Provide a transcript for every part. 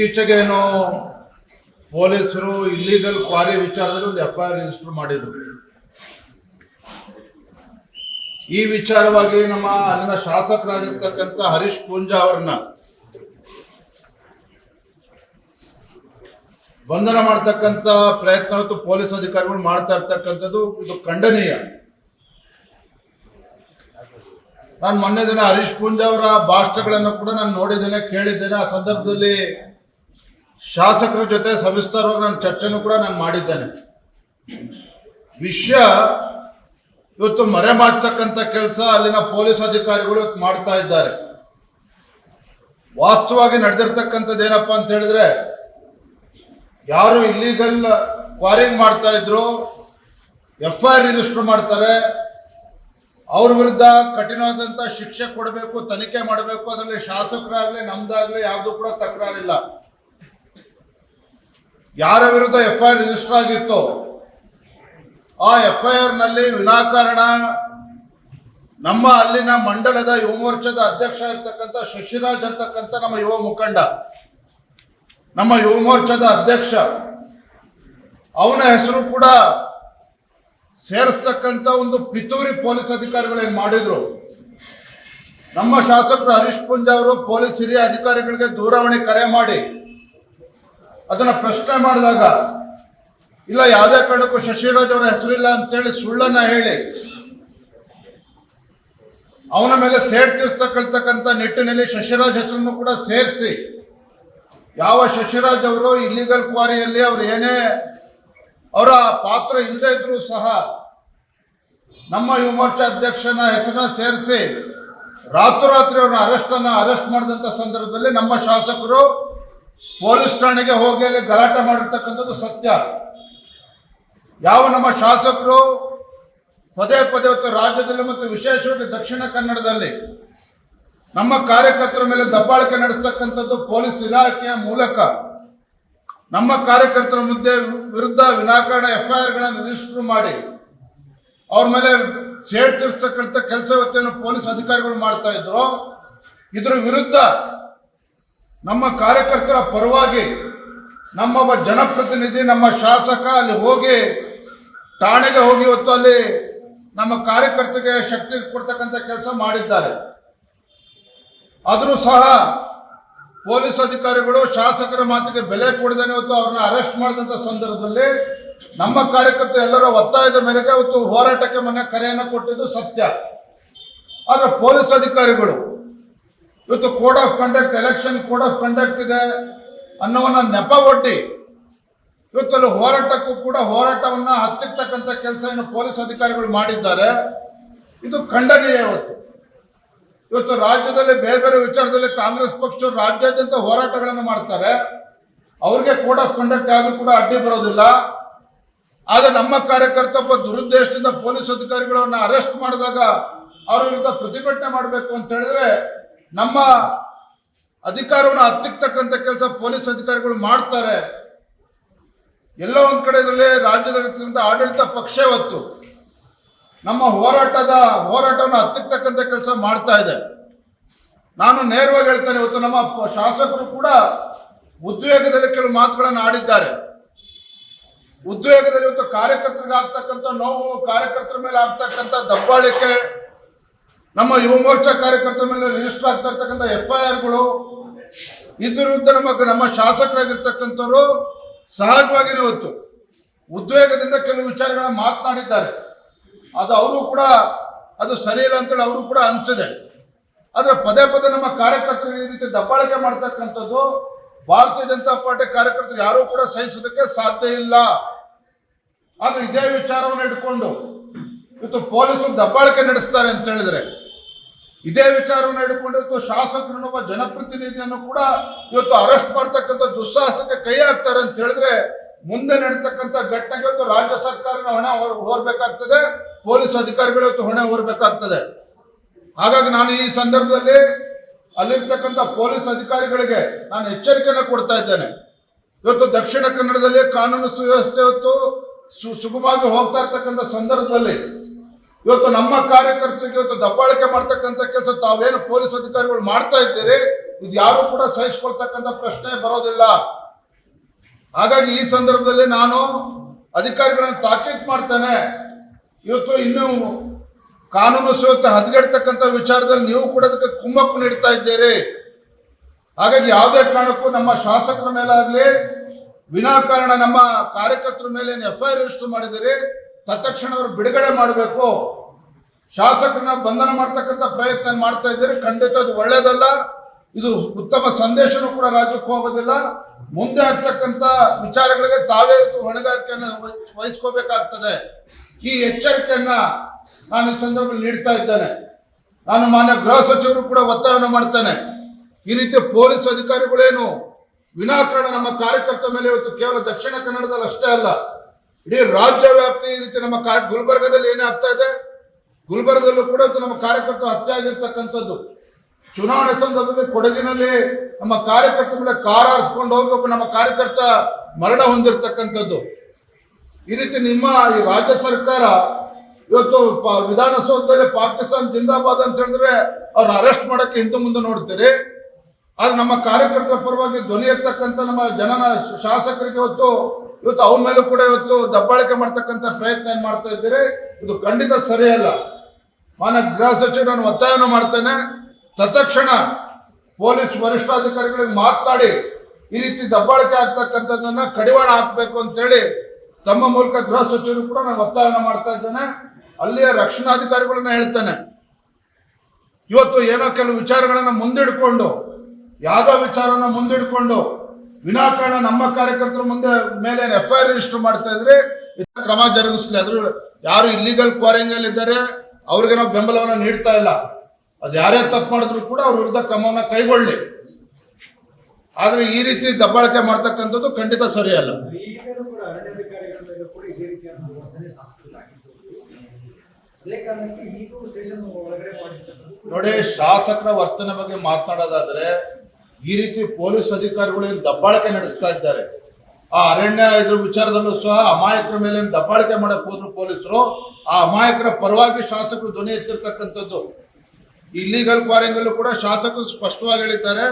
ಇತ್ತೀಚೆಗೇನು ಪೊಲೀಸರು illegal quarry ವಿಚಾರದಲ್ಲಿ ಒಂದು ಎಫ್ ಐ ಆರ್ ರಿಜಿಸ್ಟರ್ ಮಾಡಿದ್ರು. ಈ ವಿಚಾರವಾಗಿ ನಮ್ಮ ಅಲ್ಲಿನ ಶಾಸಕರಾಗಿರ್ತಕ್ಕಂಥ ಹರೀಶ್ ಪೂಂಜಾ ಅವರನ್ನ ಬಂಧನ ಮಾಡ್ತಕ್ಕಂಥ ಪ್ರಯತ್ನ ಇವತ್ತು ಪೊಲೀಸ್ ಅಧಿಕಾರಿಗಳು ಮಾಡ್ತಾ ಇರ್ತಕ್ಕಂಥದ್ದು ಇದು ಖಂಡನೀಯ. ನಾನು ಮೊನ್ನೆ ದಿನ ಹರೀಶ್ ಪೂಂಜಾ ಅವರ ಭಾಷಣಗಳನ್ನು ಕೂಡ ನಾನು ನೋಡಿದ್ದೇನೆ, ಕೇಳಿದ್ದೇನೆ. ಆ ಸಂದರ್ಭದಲ್ಲಿ ಶಾಸಕರ ಜೊತೆ ಸವಿಸ್ತಾರವಾಗಿ ನಾನು ಚರ್ಚೆನೂ ಕೂಡ ನಾನು ಮಾಡಿದ್ದೇನೆ. ವಿಷಯ ಇವತ್ತು ಮರೆ ಮಾಡ್ತಕ್ಕಂಥ ಕೆಲಸ ಅಲ್ಲಿನ ಪೊಲೀಸ್ ಅಧಿಕಾರಿಗಳು ಮಾಡ್ತಾ ಇದ್ದಾರೆ. ವಾಸ್ತವವಾಗಿ ನಡೆದಿರ್ತಕ್ಕಂಥದ್ದು ಏನಪ್ಪಾ ಅಂತ ಹೇಳಿದ್ರೆ, ಯಾರು ಇಲ್ಲಿಗಲ್ ಕ್ವಾರಿಂಗ್ ಮಾಡ್ತಾ ಇದ್ರು ಎಫ್ ಐ ಆರ್ ರಿಜಿಸ್ಟರ್ ಮಾಡ್ತಾರೆ, ಅವ್ರ ವಿರುದ್ಧ ಕಠಿಣವಾದಂಥ ಶಿಕ್ಷೆ ಕೊಡಬೇಕು, ತನಿಖೆ ಮಾಡಬೇಕು, ಅದರಲ್ಲಿ ಶಾಸಕರಾಗ್ಲಿ, ನಮ್ದಾಗ್ಲಿ ಯಾರ್ದು ಕೂಡ ತಕರಾರಿಲ್ಲ. ಯಾರ ವಿರುದ್ಧ ಎಫ್ ಐ ಆರ್ ರಿಜಿಸ್ಟರ್ ಆಗಿತ್ತು? ಆ ಎಫ್ ಐ ಆರ್ನಲ್ಲಿ ವಿನಾಕಾರಣ, ನಮ್ಮ ಅಲ್ಲಿನ ಮಂಡಲದ ಯುವ ಮೋರ್ಚಾದ ಅಧ್ಯಕ್ಷ ಇರ್ತಕ್ಕಂಥ ಶಶಿರಾಜ್ ಅಂತಕ್ಕಂಥ ನಮ್ಮ ಯುವ ಮುಖಂಡ, ನಮ್ಮ ಯುವ ಮೋರ್ಚಾದ ಅಧ್ಯಕ್ಷ, ಅವನ ಹೆಸರು ಕೂಡ ಸೇರಿಸ್ತಕ್ಕಂಥ ಒಂದು ಪಿತೂರಿ ಪೊಲೀಸ್ ಅಧಿಕಾರಿಗಳು ಏನ್ ಮಾಡಿದ್ರು? ನಮ್ಮ ಶಾಸಕರು ಹರೀಶ್ ಪುಂಜ ಅವರು ಪೊಲೀಸ್ ಹಿರಿಯ ಅಧಿಕಾರಿಗಳಿಗೆ ದೂರವಾಣಿ ಕರೆ ಮಾಡಿ ಅದನ್ನ ಪ್ರಶ್ನೆ ಮಾಡಿದಾಗ, ಇಲ್ಲ, ಯಾವುದೇ ಕಾರಣಕ್ಕೂ ಶಶಿರಾಜ್ ಅವರ ಹೆಸರಿಲ್ಲ ಅಂತೇಳಿ ಸುಳ್ಳನ್ನ ಹೇಳಿ, ಅವನ ಮೇಲೆ ಸೇಡ್ ತೀರ್ಸ್ತಕ್ಕಂತಕ್ಕಂಥ ನಿಟ್ಟಿನಲ್ಲಿ ಶಶಿರಾಜ್ ಹೆಸರನ್ನು ಕೂಡ ಸೇರಿಸಿ, ಯಾವ ಶಶಿರಾಜ್ ಅವರು ಇಲ್ಲಿಗಲ್ ಕ್ವಾರಿಯಲ್ಲಿ ಅವ್ರು ಏನೇ ಅವರ ಪಾತ್ರ ಇಲ್ಲದೆ ಇದ್ರೂ ಸಹ ನಮ್ಮ ಯುವ ಮೋರ್ಚಾ ಅಧ್ಯಕ್ಷನ ಹೆಸರನ್ನ ಸೇರಿಸಿ, ರಾತ್ರೋರಾತ್ರಿ ಅವ್ರನ್ನ ಅರೆಸ್ಟ್ ಅನ್ನ ಅರೆಸ್ಟ್ ಮಾಡಿದಂತ ಸಂದರ್ಭದಲ್ಲಿ ನಮ್ಮ ಶಾಸಕರು ಪೊಲೀಸ್ ಠಾಣೆಗೆ ಹೋಗಿ ಅಲ್ಲಿ ಗಲಾಟೆ ಮಾಡಿರ್ತಕ್ಕಂಥದ್ದು ಸತ್ಯ. ಯಾವ ನಮ್ಮ ಶಾಸಕರು ಪದೇ ಪದೇ ಇವತ್ತು ರಾಜ್ಯದಲ್ಲಿ ಮತ್ತು ವಿಶೇಷವಾಗಿ ದಕ್ಷಿಣ ಕನ್ನಡದಲ್ಲಿ ನಮ್ಮ ಕಾರ್ಯಕರ್ತರ ಮೇಲೆ ದಬ್ಬಾಳಿಕೆ ನಡೆಸ್ತಕ್ಕಂಥದ್ದು ಪೊಲೀಸ್ ಇಲಾಖೆಯ ಮೂಲಕ. ನಮ್ಮ ಕಾರ್ಯಕರ್ತರ ಮುಂದೆ ವಿರುದ್ಧ ವಿನಾಕಾರಣ ಎಫ್ ಐ ಆರ್ಗಳನ್ನು ರಿಜಿಸ್ಟರ್ ಮಾಡಿ. ಅವ್ರ ಮೇಲೆ ಸೇಡ್ ತೀರ್ಸ್ತಕ್ಕಂಥ ಕೆಲಸ ಇವತ್ತೇನು ಪೊಲೀಸ್ ಅಧಿಕಾರಿಗಳು ಮಾಡ್ತಾ ಇದ್ರು. ಇದ್ರ ವಿರುದ್ಧ ನಮ್ಮ ಕಾರ್ಯಕರ್ತರ ಪರವಾಗಿ ನಮ್ಮ ಜನಪ್ರತಿನಿಧಿ, ನಮ್ಮ ಶಾಸಕ ಅಲ್ಲಿ ಹೋಗಿ, ಠಾಣೆಗೆ ಹೋಗಿ ಹೊತ್ತು ಅಲ್ಲಿ ನಮ್ಮ ಕಾರ್ಯಕರ್ತರಿಗೆ ಶಕ್ತಿ ಕೊಡ್ತಕ್ಕಂಥ ಕೆಲಸ ಮಾಡಿದ್ದಾರೆ. ಆದರೂ ಸಹ ಪೊಲೀಸ್ ಅಧಿಕಾರಿಗಳು ಶಾಸಕರ ಮಾತಿಗೆ ಬೆಲೆ ಕೊಡದೇನೆ ಇವತ್ತು ಅವ್ರನ್ನ ಅರೆಸ್ಟ್ ಮಾಡಿದಂಥ ಸಂದರ್ಭದಲ್ಲಿ ನಮ್ಮ ಕಾರ್ಯಕರ್ತರು ಎಲ್ಲರ ಒತ್ತಾಯದ ಮೇರೆಗೆ ಇವತ್ತು ಹೋರಾಟಕ್ಕೆ ಮೊನ್ನೆ ಕರೆಯನ್ನು ಕೊಟ್ಟಿದ್ದು ಸತ್ಯ. ಆದರೆ ಪೊಲೀಸ್ ಅಧಿಕಾರಿಗಳು ಇವತ್ತು code of conduct election code of conduct ಇದೆ ಅನ್ನೋವನ್ನ ನೆಪ ಒಡ್ಡಿ. ಇವತ್ತು ಅಲ್ಲಿ ಹೋರಾಟಕ್ಕೂ ಕೂಡ ಹೋರಾಟವನ್ನ ಹತ್ತಿರ್ತಕ್ಕಂಥ ಕೆಲಸ ಏನು ಪೊಲೀಸ್ ಅಧಿಕಾರಿಗಳು ಮಾಡಿದ್ದಾರೆ. ಇದು ಖಂಡನೀಯ ಇವತ್ತು. ಇವತ್ತು ರಾಜ್ಯದಲ್ಲಿ ಬೇರೆ ಬೇರೆ ವಿಚಾರದಲ್ಲಿ ಕಾಂಗ್ರೆಸ್ ಪಕ್ಷ ರಾಜ್ಯಾದ್ಯಂತ ಹೋರಾಟಗಳನ್ನು ಮಾಡ್ತಾರೆ. ಅವ್ರಿಗೆ ಕೋಡ್ ಆಫ್ ಕಂಡಕ್ಟ್ ಯಾವುದು ಕೂಡ ಅಡ್ಡಿ ಬರೋದಿಲ್ಲ. ಆದ್ರೆ ನಮ್ಮ ಕಾರ್ಯಕರ್ತ ಒಬ್ಬ ದುರುದ್ದೇಶದಿಂದ ಪೊಲೀಸ್ ಅಧಿಕಾರಿಗಳನ್ನ ಅರೆಸ್ಟ್ ಮಾಡಿದಾಗ ಅವ್ರ ವಿರುದ್ಧ ಪ್ರತಿಭಟನೆ ಮಾಡಬೇಕು ಅಂತ ಹೇಳಿದ್ರೆ ನಮ್ಮ ಅಧಿಕಾರವನ್ನು ಹತ್ತಿಕ್ತಕ್ಕಂಥ ಕೆಲಸ ಪೊಲೀಸ್ ಅಧಿಕಾರಿಗಳು ಮಾಡ್ತಾರೆ. ಎಲ್ಲ ಒಂದು ಕಡೆ ಇದರಲ್ಲಿ ರಾಜ್ಯದ ಆಡಳಿತ ಪಕ್ಷ ಹೊತ್ತು ನಮ್ಮ ಹೋರಾಟದ ಹೋರಾಟವನ್ನು ಹತ್ತಿಕ್ತಕ್ಕಂಥ ಕೆಲಸ ಮಾಡ್ತಾ ಇದೆ. ನಾನು ನೇರವಾಗಿ ಹೇಳ್ತೇನೆ, ಇವತ್ತು ನಮ್ಮ ಶಾಸಕರು ಕೂಡ ಉದ್ವೇಗದಲ್ಲಿ ಕೆಲವು ಮಾತುಗಳನ್ನು ಆಡಿದ್ದಾರೆ. ಉದ್ವೇಗದಲ್ಲಿ ಇವತ್ತು ಕಾರ್ಯಕರ್ತರಿಗೆ ಆಗ್ತಕ್ಕಂಥ ನೋವು, ಕಾರ್ಯಕರ್ತರ ಮೇಲೆ ಆಗ್ತಕ್ಕಂಥ ದಬ್ಬಾಳಿಕೆ ನಮ್ಮ ಯುವ ಮೋರ್ಚಾ ಕಾರ್ಯಕರ್ತರ ಮೇಲೆ ರಿಜಿಸ್ಟರ್ ಆಗ್ತಾ ಇರ್ತಕ್ಕಂಥ ಎಫ್ ಐ ಆರ್ಗಳು ವಿರುದ್ಧ ನಮ್ಮ ನಮ್ಮ ಶಾಸಕರಾಗಿರ್ತಕ್ಕಂಥವ್ರು ಸಹಜವಾಗಿನೇ ಇವತ್ತು ಉದ್ವೇಗದಿಂದ ಕೆಲವು ವಿಚಾರಗಳನ್ನ ಮಾತನಾಡಿದ್ದಾರೆ. ಅದು ಅವರು ಕೂಡ, ಅದು ಸರಿ ಇಲ್ಲ ಅಂತೇಳಿ ಅವರು ಕೂಡ ಅನಿಸಿದೆ. ಆದರೆ ಪದೇ ಪದೇ ನಮ್ಮ ಕಾರ್ಯಕರ್ತರು ಈ ರೀತಿ ದಬ್ಬಾಳಿಕೆ ಮಾಡ್ತಕ್ಕಂಥದ್ದು, ಭಾರತೀಯ ಜನತಾ ಪಾರ್ಟಿ ಕಾರ್ಯಕರ್ತರು ಯಾರೂ ಕೂಡ ಸಹಿಸೋದಕ್ಕೆ ಸಾಧ್ಯ ಇಲ್ಲ. ಆದ್ರೆ ಇದೇ ವಿಚಾರವನ್ನು ಇಟ್ಕೊಂಡು, ಇವತ್ತು ಪೊಲೀಸರು ದಬ್ಬಾಳಿಕೆ ನಡೆಸ್ತಾರೆ ಅಂತ ಹೇಳಿದ್ರೆ ಇದೇ ವಿಚಾರವನ್ನು ಹಿಡ್ಕೊಂಡು ಇವತ್ತು ಶಾಸಕರನ್ನೊಬ್ಬ ಜನಪ್ರತಿನಿಧಿಯನ್ನು ಕೂಡ ಇವತ್ತು ಅರೆಸ್ಟ್ ಮಾಡ್ತಕ್ಕಂಥ ದುಸ್ಸಾಹಸಕ್ಕೆ ಕೈ ಹಾಕ್ತಾರೆ ಅಂತ ಹೇಳಿದ್ರೆ ಮುಂದೆ ನಡೀತಕ್ಕಂಥ ಘಟನೆಗೆ ಇವತ್ತು ರಾಜ್ಯ ಸರ್ಕಾರನ ಹೊಣೆ ಹೊರ, ಹೊರಬೇಕಾಗ್ತದೆ, ಪೊಲೀಸ್ ಅಧಿಕಾರಿಗಳು ಇವತ್ತು ಹೊಣೆ ಹೊರಬೇಕಾಗ್ತದೆ. ಹಾಗಾಗಿ ನಾನು ಈ ಸಂದರ್ಭದಲ್ಲಿ ಅಲ್ಲಿರ್ತಕ್ಕಂಥ ಪೊಲೀಸ್ ಅಧಿಕಾರಿಗಳಿಗೆ ನಾನು ಎಚ್ಚರಿಕೆಯನ್ನು ಕೊಡ್ತಾ ಇದ್ದೇನೆ. ಇವತ್ತು ದಕ್ಷಿಣ ಕನ್ನಡದಲ್ಲಿ ಕಾನೂನು ಸುವ್ಯವಸ್ಥೆ ಇವತ್ತು ಸುಗಮವಾಗಿ ಹೋಗ್ತಾ ಇರ್ತಕ್ಕಂಥ ಸಂದರ್ಭದಲ್ಲಿ ಇವತ್ತು ನಮ್ಮ ಕಾರ್ಯಕರ್ತರಿಗೆ ಇವತ್ತು ದಬ್ಬಾಳಿಕೆ ಮಾಡ್ತಕ್ಕಂಥ ಕೆಲಸ ತಾವೇನು ಪೊಲೀಸ್ ಅಧಿಕಾರಿಗಳು ಮಾಡ್ತಾ ಇದ್ದೀರಿ? ಇದು ಯಾರು ಕೂಡ ಸಹಿಸ್ಕೊಳ್ತಕ್ಕಂಥ ಪ್ರಶ್ನೆ ಬರೋದಿಲ್ಲ. ಹಾಗಾಗಿ ಈ ಸಂದರ್ಭದಲ್ಲಿ ನಾನು ಅಧಿಕಾರಿಗಳನ್ನು ತಾಕೀತು ಮಾಡ್ತೇನೆ. ಇವತ್ತು ಇನ್ನು ಕಾನೂನು ಸುವ್ಯವಸ್ಥೆ ಹದಗೆಡ್ತಕ್ಕಂಥ ವಿಚಾರದಲ್ಲಿ ನೀವು ಕೂಡ ಅದಕ್ಕೆ ಕುಮ್ಮಕ್ಕು ನೀಡ್ತಾ ಇದ್ದೀರಿ. ಹಾಗಾಗಿ ಯಾವುದೇ ಕಾರಣಕ್ಕೂ ನಮ್ಮ ಶಾಸಕರ ಮೇಲಾಗಲಿ, ವಿನಾಕಾರಣ ನಮ್ಮ ಕಾರ್ಯಕರ್ತರ ಮೇಲೆ ಎಫ್ ಐ ಆರ್ ರಿಜಿಸ್ಟರ್ ಮಾಡಿದಿರಿ ತತ್ಕ್ಷಣ ಅವರು ಬಿಡುಗಡೆ ಮಾಡಬೇಕು. ಶಾಸಕರನ್ನ ಬಂಧನ ಮಾಡ್ತಕ್ಕಂಥ ಪ್ರಯತ್ನ ಮಾಡ್ತಾ ಇದ್ದೀರಿ. ಖಂಡಿತ ಅದು ಒಳ್ಳೇದಲ್ಲ. ಇದು ಉತ್ತಮ ಸಂದೇಶನೂ ಕೂಡ ರಾಜ್ಯಕ್ಕೆ ಹೋಗೋದಿಲ್ಲ. ಮುಂದೆ ಆಗ್ತಕ್ಕಂಥ ವಿಚಾರಗಳಿಗೆ ತಾವೇ ಹೊಣೆಗಾರಿಕೆಯನ್ನು ವಹಿಸ್- ವಹಿಸ್ಕೋಬೇಕಾಗ್ತದೆ. ಈ ಎಚ್ಚರಿಕೆಯನ್ನ ನಾನು ಈ ಸಂದರ್ಭದಲ್ಲಿ ನೀಡ್ತಾ ಇದ್ದೇನೆ. ನಾನು ಮಾನ್ಯ ಗೃಹ ಸಚಿವರು ಕೂಡ ಒತ್ತಾಯವನ್ನು ಮಾಡ್ತೇನೆ. ಈ ರೀತಿ ಪೊಲೀಸ್ ಅಧಿಕಾರಿಗಳೇನು ವಿನಾಕಾರಣ ನಮ್ಮ ಕಾರ್ಯಕರ್ತ ಮೇಲೆ ಇವತ್ತು ಕೇವಲ ದಕ್ಷಿಣ ಕನ್ನಡದಲ್ಲಿ ಅಷ್ಟೇ ಅಲ್ಲ ಇಡೀ ರಾಜ್ಯ ವ್ಯಾಪ್ತಿ ಈ ರೀತಿ ನಮ್ಮ ಕಾ ಗುಲ್ಬರ್ಗದಲ್ಲಿ ಏನೇ ಆಗ್ತಾ ಇದೆ, ಗುಲ್ಬರ್ಗದಲ್ಲೂ ಕೂಡ ನಮ್ಮ ಕಾರ್ಯಕರ್ತರು ಹತ್ಯೆ ಆಗಿರ್ತಕ್ಕಂಥದ್ದು. ಚುನಾವಣೆ ಸಂದರ್ಭದಲ್ಲಿ ಕೊಡಗಿನಲ್ಲಿ ನಮ್ಮ ಕಾರ್ಯಕರ್ತರ ಮೇಲೆ ಕಾರ್ ಆರಿಸ್ಕೊಂಡು ಹೋಗಬೇಕು, ನಮ್ಮ ಕಾರ್ಯಕರ್ತ ಮರಣ ಹೊಂದಿರತಕ್ಕಂಥದ್ದು. ಈ ರೀತಿ ನಿಮ್ಮ ಈ ರಾಜ್ಯ ಸರ್ಕಾರ ಇವತ್ತು ವಿಧಾನಸೌಧದಲ್ಲಿ ಪಾಕಿಸ್ತಾನ ಜಿಂದಾಬಾದ್ ಅಂತ ಹೇಳಿದ್ರೆ ಅವ್ರು ಅರೆಸ್ಟ್ ಮಾಡಕ್ಕೆ ಹಿಂದೆ ಮುಂದೆ ನೋಡ್ತೀರಿ. ಆದ್ರೆ ನಮ್ಮ ಕಾರ್ಯಕರ್ತರ ಪರವಾಗಿ ಧ್ವನಿ ಎತ್ತಕ್ಕಂಥ ನಮ್ಮ ಜನನ ಶಾಸಕರಿಗೆ ಇವತ್ತು ಇವತ್ತು ಅವ್ರ ಮೇಲೂ ಕೂಡ ಇವತ್ತು ದಬ್ಬಾಳಿಕೆ ಮಾಡ್ತಕ್ಕಂಥ ಪ್ರಯತ್ನ ಏನ್ ಮಾಡ್ತಾ ಇದ್ದೀರಿ? ಇದು ಖಂಡಿತ ಸರಿಯಲ್ಲ. ಮಾನ್ಯ ಗೃಹ ಸಚಿವರು ನಾನು ಒತ್ತಾಯವನ್ನು ಮಾಡ್ತೇನೆ. ತತ್ಕ್ಷಣ ಪೊಲೀಸ್ ವರಿಷ್ಠಾಧಿಕಾರಿಗಳಿಗೆ ಮಾತನಾಡಿ ಈ ರೀತಿ ದಬ್ಬಾಳಿಕೆ ಆಗ್ತಕ್ಕಂಥದ್ದನ್ನ ಕಡಿವಾಣ ಹಾಕಬೇಕು ಅಂತೇಳಿ ತಮ್ಮ ಮೂಲಕ ಗೃಹ ಸಚಿವರು ಕೂಡ ನಾನು ಒತ್ತಾಯವನ್ನು ಮಾಡ್ತಾ ಇದ್ದೇನೆ. ಅಲ್ಲಿಯ ರಕ್ಷಣಾಧಿಕಾರಿಗಳನ್ನ ಹೇಳ್ತೇನೆ. ಇವತ್ತು ಏನೋ ಕೆಲವು ವಿಚಾರಗಳನ್ನ ಮುಂದಿಡ್ಕೊಂಡು, ಯಾವುದೋ ವಿಚಾರನ ಮುಂದಿಡ್ಕೊಂಡು ವಿನಾಕಾರಣ ನಮ್ಮ ಕಾರ್ಯಕರ್ತರ ಮುಂದೆ ಮೇಲೆ ಎಫ್ ಐ ಆರ್ ರಿಜಿಸ್ಟರ್ ಮಾಡ್ತಾ ಇದ್ರೆ ಕ್ರಮ ಜರುಗಿಸಲಿ. ಅದ್ರ ಯಾರು ಇಲ್ಲಿಗಲ್ ಕ್ವಾರಂಟೈನ್ ಇದ್ದಾರೆ ಅವ್ರಿಗೆ ನಾವು ಬೆಂಬಲವನ್ನು ನೀಡ್ತಾ ಇಲ್ಲ. ಅದು ಯಾರೇ ತಪ್ಪು ಮಾಡಿದ್ರು ಕೂಡ ಅವ್ರ ವಿರುದ್ಧ ಕ್ರಮವನ್ನ ಕೈಗೊಳ್ಳಿ. ಆದ್ರೆ ಈ ರೀತಿ ದಬ್ಬಾಳಿಕೆ ಮಾಡ್ತಕ್ಕಂಥದ್ದು ಖಂಡಿತ ಸರಿಯಲ್ಲ ನೋಡಿ ಶಾಸಕರ ವರ್ತನೆ ಬಗ್ಗೆ ಮಾತನಾಡೋದಾದ್ರೆ ಈ ರೀತಿ ಪೊಲೀಸ್ ಅಧಿಕಾರಿಗಳು ಏನು ದಬ್ಬಾಳಿಕೆ ನಡೆಸ್ತಾ ಇದ್ದಾರೆ? ಆ ಅರಣ್ಯ ಇದ್ರ ವಿಚಾರದಲ್ಲೂ ಸಹ ಅಮಾಯಕರ ಮೇಲೆ ದಬ್ಬಾಳಿಕೆ ಮಾಡಕ್ ಹೋದ್ರು ಪೊಲೀಸರು? ಆ ಅಮಾಯಕರ ಪರವಾಗಿ ಶಾಸಕರು ಧ್ವನಿ ಎತ್ತಿರ್ತಕ್ಕಂಥದ್ದು. ಇಲ್ಲಿಗಲ್ ಕ್ವಾರಿಂಗಲ್ಲೂ ಕೂಡ ಶಾಸಕರು ಸ್ಪಷ್ಟವಾಗಿ ಹೇಳಿದ್ದಾರೆ.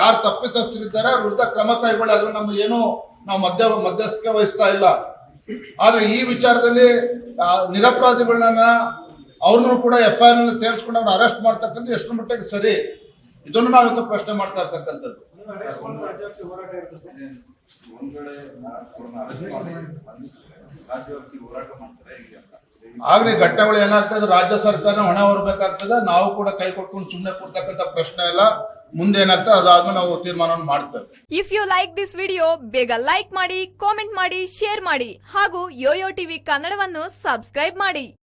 ಯಾರು ತಪ್ಪಿತಸ್ಥರಿದ್ದಾರೆ ಅವ್ರ ವಿರುದ್ಧ ಕ್ರಮ ಕೈಗೊಳ್ಳಿ ಅದ್ರ ನಮ್ಮ ಏನು, ನಾವು ಮಧ್ಯ, ಮಧ್ಯಸ್ಥಿಕೆ ವಹಿಸ್ತಾ ಇಲ್ಲ. ಆದ್ರೆ ಈ ವಿಚಾರದಲ್ಲಿ ನಿರಪರಾಧಿಗಳನ್ನ ಅವ್ರನ್ನೂ ಕೂಡ ಎಫ್ ಐ ಆರ್ ಸೇರಿಸ್ಕೊಂಡು ಅವ್ರನ್ನ ಅರೆಸ್ಟ್ ಮಾಡ್ತಕ್ಕಂಥ ಎಷ್ಟು ಮಟ್ಟಿಗೆ ಸರಿ? ಇದನ್ನು ನಾವಿಂದು ಪ್ರಶ್ನೆ ಮಾಡ್ತಾ ಇರ್ತಕ್ಕಂಥದ್ದು. ಆಗ್ಲಿ ಘಟನೆಗಳು ಏನಾಗ್ತದೆ ರಾಜ್ಯ ಸರ್ಕಾರ ಹೊಣೆ ಹೊರಬೇಕಾಗ್ತದೆ. ನಾವು ಕೂಡ ಕೈ ಕೊಟ್ಕೊಂಡು ಸುಮ್ಮನೆ ಕೊಡ್ತಕ್ಕಂಥ ಪ್ರಶ್ನೆ ಎಲ್ಲ ಮುಂದೆ ಏನಾಗ್ತದೆ? ಅದಾದ್ಮೇಲೆ ನಾವು ತೀರ್ಮಾನವನ್ನು ಮಾಡ್ತೇವೆ. If you like this video ಬೇಗ ಲೈಕ್ ಮಾಡಿ ಕಾಮೆಂಟ್ ಮಾಡಿ ಶೇರ್ ಮಾಡಿ ಹಾಗೂ ಯೋಯೋ ಟಿವಿ ಕನ್ನಡವನ್ನು ಸಬ್ಸ್ಕ್ರೈಬ್ ಮಾಡಿ.